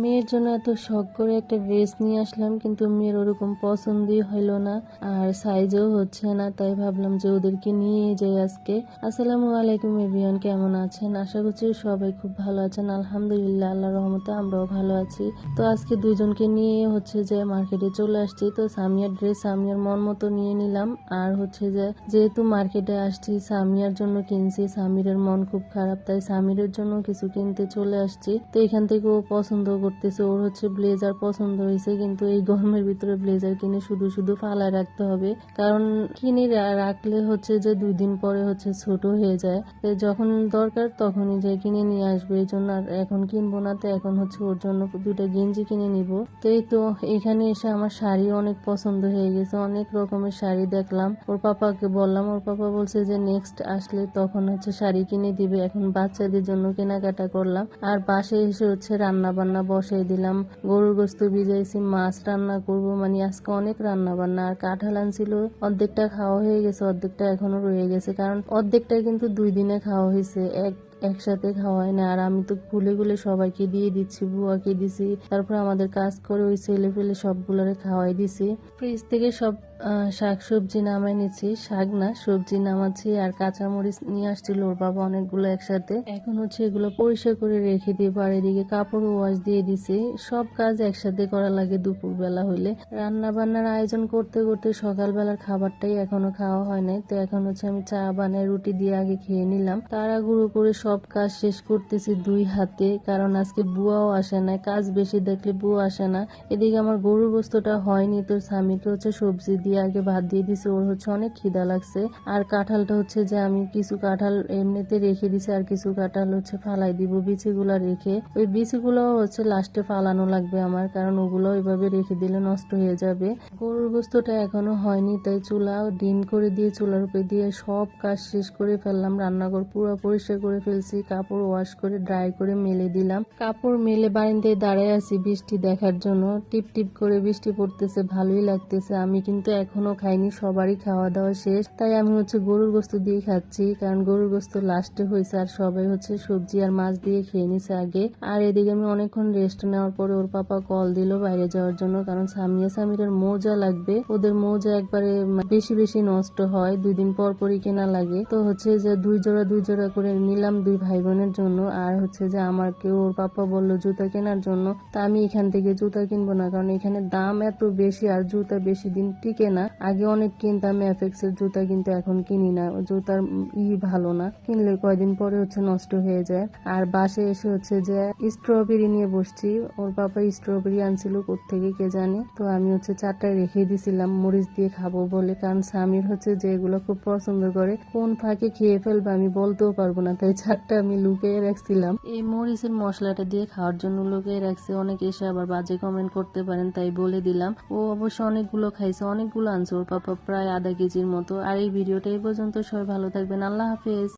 মেয়ের জন্য এত শখ করে একটা ড্রেস নিয়ে আসলাম, কিন্তু মেয়ের ওরকম পছন্দই হইল না আর সাইজও হচ্ছে না, তাই ভাবলাম যে ওদেরকে নিয়ে যাই আজকে। আসসালামু আলাইকুম এভরিওয়ান, কেমন আছেন? আশা করছি সবাই খুব ভালো আছেন। আলহামদুলিল্লাহ, আল্লাহ রহমতে আমরাও ভালো আছি। তো আজকে দুজনকে নিয়ে হচ্ছে যে মার্কেটে চলে আসছি। তো সামিয়ার ড্রেস সামিয়ার মন মতো নিয়ে নিলাম। আর হচ্ছে যে, যেহেতু মার্কেটে আসছি, সামিয়ার জন্য কিনছি। সামিরের মন খুব খারাপ, তাই সামিরের জন্য কিছু কিনতে চলে আসছি। তো এখান থেকে ও পছন্দ করতেছে, ওর হচ্ছে ব্লেজার পছন্দ হয়েছে, কিন্তু এই গরমের ভিতরে ব্লেজার কিনে শুধু শুধু ফালায় রাখতে হবে। কারণ কিনে রাখলে হচ্ছে যে দুই দিন পরে হচ্ছে ছোট হয়ে যায়। যখন দরকার তখনই যে কিনে নিয়ে আসবে, এই জন্য আর এখন কিনবো না, তো এখন হচ্ছে ওর জন্য দুটা গেঞ্জি কিনে নিব। তো এই তো, এখানে এসে আমার শাড়ি অনেক পছন্দ হয়ে গেছে, অনেক রকমের শাড়ি দেখলাম। ওর পাপাকে বললাম, ওর পাপা বলছে যে নেক্সট আসলে তখন হচ্ছে শাড়ি কিনে দিবে। এখন বাচ্চাদের জন্য কেনাকাটা করলাম। আর পাশে এসে হচ্ছে রান্না বান্না বসাই দিলাম। গরুর গোস্ত ভিজাইছি, মাছ রান্না করব। মানে আজকে অনেক রান্না বান্না আর কাঁঠাল আনছিল, অর্ধেকটা খাওয়া হয়ে গেছে, অর্ধেকটা এখনও রয়ে গেছে। কারণ অর্ধেকটা কিন্তু দুই দিনে খাওয়া হয়েছে। এক একসাথে খাওয়াই না। আর আমি তো খুলে খুলে সবাইকে দিয়ে দিচ্ছি, বুয়াকে দিছি। তারপর আমাদের কাজ করে ওই ছেলে ফেলে সবগুলোরে খাওয়াই দিছি। ফ্রিজ থেকে সব শাক সবজি নামাই নিচ্ছি শাক না, সবজি নামাচ্ছি আর কাঁচামরিচ নিয়ে আসছিল ওর বাবা অনেকগুলো একসাথে। এখন হচ্ছে এগুলো পরিষ্কার করে রেখে দিয়ে আর এদিকে কাপড় ওয়াশ দিয়ে দিছি। সব কাজ একসাথে করা লাগে দুপুর বেলা হইলে। রান্না বান্নার আয়োজন করতে করতে সকালবেলার খাবারটাই এখনও খাওয়া হয় নাই। তো এখন হচ্ছে আমি চা বানাই, রুটি দিয়ে আগে খেয়ে নিলাম। তাড়াহুড়ো করে সব কাজ শেষ করতেছি দুই হাতে, কারণ আজকে বুয়াও আসে না, কাজ বেশি দেখলে বুয়া আসে না। এদিকে আমার গরুর গোস্তটা হয়নি তো স্বামীকে হচ্ছে সবজি দিয়ে আগে ভাত দিয়ে দিছে, ওর হচ্ছে অনেক খিদা লাগছে। আর কাঁঠালটা হচ্ছে যে আমি কিছু কাঁঠাল এমনিতে রেখে দিছি, আর কিছু কাঁঠাল হচ্ছে ফালাই দিব বিচিগুলা রেখে। ওই বিচিগুলো হচ্ছে লাস্টে ফালানো লাগবে আমার, কারণ ওগুলো ওইভাবে রেখে দিলে নষ্ট হয়ে যাবে। গরুর গোস্তটা এখনও হয়নি, তাই চুলা ডিম করে দিয়ে, চুলার উপরে দিয়ে সব কাজ শেষ করে ফেললাম, রান্নাঘর পুরো পরিষ্কার করে ফেলছি। কাপড় ওয়াশ করে ড্রাই করে মেলে দিলাম। কাপড় মেলে বারিন্দায় দাঁড়ায় আছি বৃষ্টি দেখার জন্য। টিপ টিপ করে বৃষ্টি পড়তেছে, ভালোই লাগতেছে। আমি কিন্তু এখনও খাইনি, সবারই খাওয়া দাওয়া শেষ। তাই আমি হচ্ছে গরুর গোস্ত দিয়ে খাচ্ছি, কারণ গরুর গোস্ত লাস্টে হয়েছে, আর সবাই হচ্ছে সবজি আর মাছ দিয়ে খেয়ে নিছে আগে। আর এদিকে আমি অনেকক্ষণ রেস্ট নেওয়ার পরে ওর পাপা কল দিল বাইরে যাওয়ার জন্য, কারণ সামিয়া সামিরের মোজা লাগবে। ওদের মোজা একবারে বেশি বেশি নষ্ট হয়, দুই দিন পর পরই কেনা লাগে। তো হচ্ছে যে দুই জোড়া দুই জোড়া করে নিলাম দুই ভাই বোনের জন্য। আর হচ্ছে যে আমার কেউ ওর পাপা বলল জুতা কেনার জন্য, তা আমি এখান থেকে জুতা কিনবো না, কারণ এখানে দাম এত বেশি আর জুতা বেশি দিন টিকে না। আগে অনেক কিনতাম এফেক্স এর জুতা, কিন্তু এখন কিনি না। জুতার ই ভালো না। কিনলে কয়দিন পরে হচ্ছে নষ্ট হয়ে যায়। আর বাসে এসে হচ্ছে যে স্ট্রবেরি নিয়ে বসছি। ওর পাপা স্ট্রবেরি আনছিল থেকে কে জানে। তো আমি হচ্ছে চারটায় রেখে দিছিলাম, মরিচ দিয়ে খাব বলে। কারণ স্বামীর হচ্ছে যে এগুলো খুব পছন্দ করে। কোন ফাঁকে খেয়ে ফেলবে আমি বলতেও পারব না। তাই চারটা আমি লুকিয়ে রাখছিলাম। এই মরিচের মশলাটা দিয়ে খাওয়ার জন্য লুকিয়ে রাখছে। অনেক এসে আবার বাজে কমেন্ট করতে পারেন, তাই বলে দিলাম। ও অবশ্য অনেকগুলো খাইছে, অনেকগুলো আনছে। ওর পাপা প্রায় আধা কেজির মতো। আর এই ভিডিওটা এই পর্যন্ত। সবাই ভালো থাকবেন। আল্লাহ হাফেজ।